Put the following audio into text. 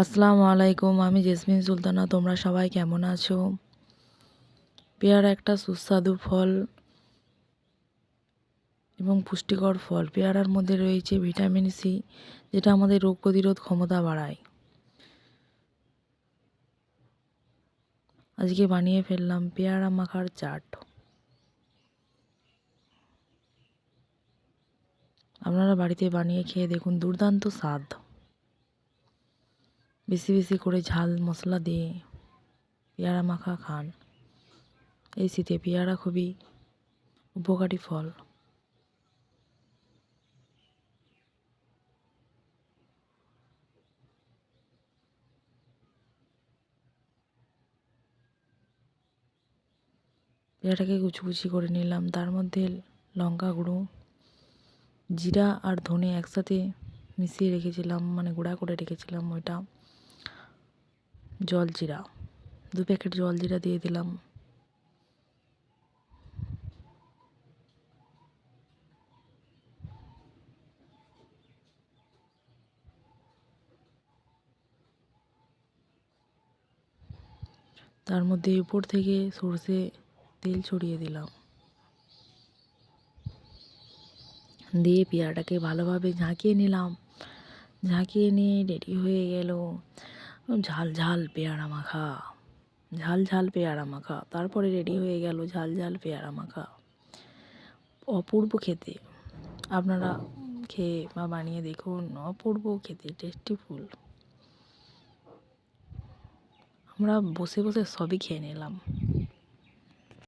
আসসালামু আলাইকুম, আমি জেসমিন সুলতানা, তোমরা সবাই কেমন আছো? পেয়ারা একটা সুস্বাদু ফল এবং পুষ্টিকর ফল। পেয়ারার মধ্যে রয়েছে ভিটামিন সি, যেটা আমাদের রোগ প্রতিরোধ ক্ষমতা বাড়ায়। আজকে বানিয়ে ফেললাম পেয়ারা মাখার চাট। আপনারা বাড়িতে বানিয়ে খেয়ে দেখুন, দুর্দান্ত স্বাদ। বেশি বেশি করে ঝাল মশলা দিয়ে পেয়ারা মাখা খান। এই শীতে পেয়ারা খুবই উপকারী ফল। পেয়ারাটাকে কুচি কুচি করে নিলাম। তার মধ্যে লঙ্কা গুঁড়ো, জিরা আর ধনে একসাথে মিশিয়ে রেখেছিলাম মানে গুঁড়া করে রেখেছিলাম ওইটা। জল জিরা, দু প্যাকেট জল জিরা দিয়ে দিলাম। তার মধ্যে উপর থেকে সর্ষে তেল ছড়িয়ে দিলাম। দিয়ে পেয়ারাটাকে ভালোভাবে ঝাঁকিয়ে নিলাম। ঝাঁকিয়ে নিয়ে রেডি হয়ে গেল। ঝাল ঝাল পেয়ারা মাখা। ঝাল ঝাল পেয়ারা মাখা। তারপরে রেডি হয়ে গেল ঝাল ঝাল পেয়ারা মাখা। অপূর্ব খেতে। আপনারা খেয়ে বা বানিয়ে দেখুন, অপূর্ব খেতে টেস্টি ফুল। আমরা বসে বসে সবই খেয়ে নিলাম।